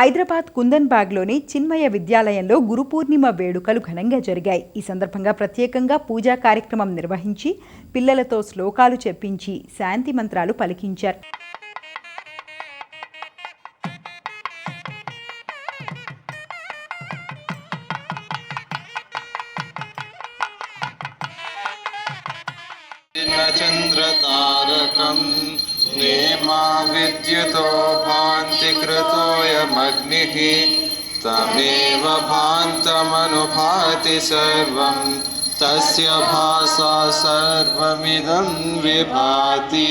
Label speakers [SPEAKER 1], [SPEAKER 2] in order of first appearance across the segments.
[SPEAKER 1] హైదరాబాద్ కుందన్బాగ్లోని చిన్మయ విద్యాలయంలో గురు పూర్ణిమ వేడుకలు ఘనంగా జరిగాయి. ఈ సందర్భంగా ప్రత్యేకంగా పూజా కార్యక్రమం నిర్వహించి పిల్లలతో శ్లోకాలు చెప్పించి శాంతి మంత్రాలు పలికించారు.
[SPEAKER 2] చంద్ర తారకం नेमा विद्युतो भान्ति कृतोऽयमग्निः तमेव भान्तमनुभाति सर्वं तस्य भासा सर्वमिदं विभाति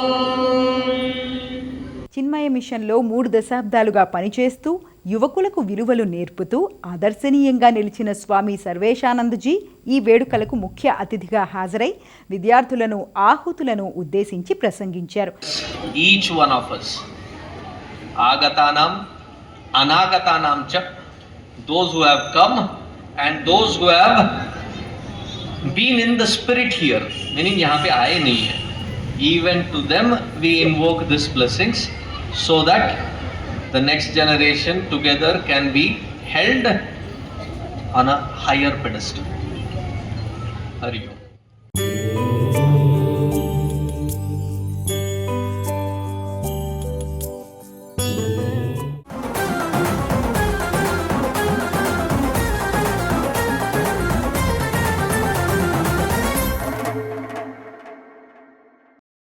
[SPEAKER 1] చిన్మయ మిషన్లో మూడు దశాబ్దాలుగా పనిచేస్తూ యువకులకు విలువలు నేర్పుతూ ఆదర్శనీయంగా నిలిచిన స్వామి సర్వేశానందజీ ఈ వేడుకలకు ముఖ్య అతిథిగా హాజరై విద్యార్థులను ఆహుతులను ఉద్దేశించి ప్రసంగించారు.
[SPEAKER 3] ఈచ్ వన్ ఆఫ్ అస్ ఆగతానం అనాగతానం చ those who have come in the spirit even we invoke this blessings so that the next generation together can be held on a higher pedestal hari.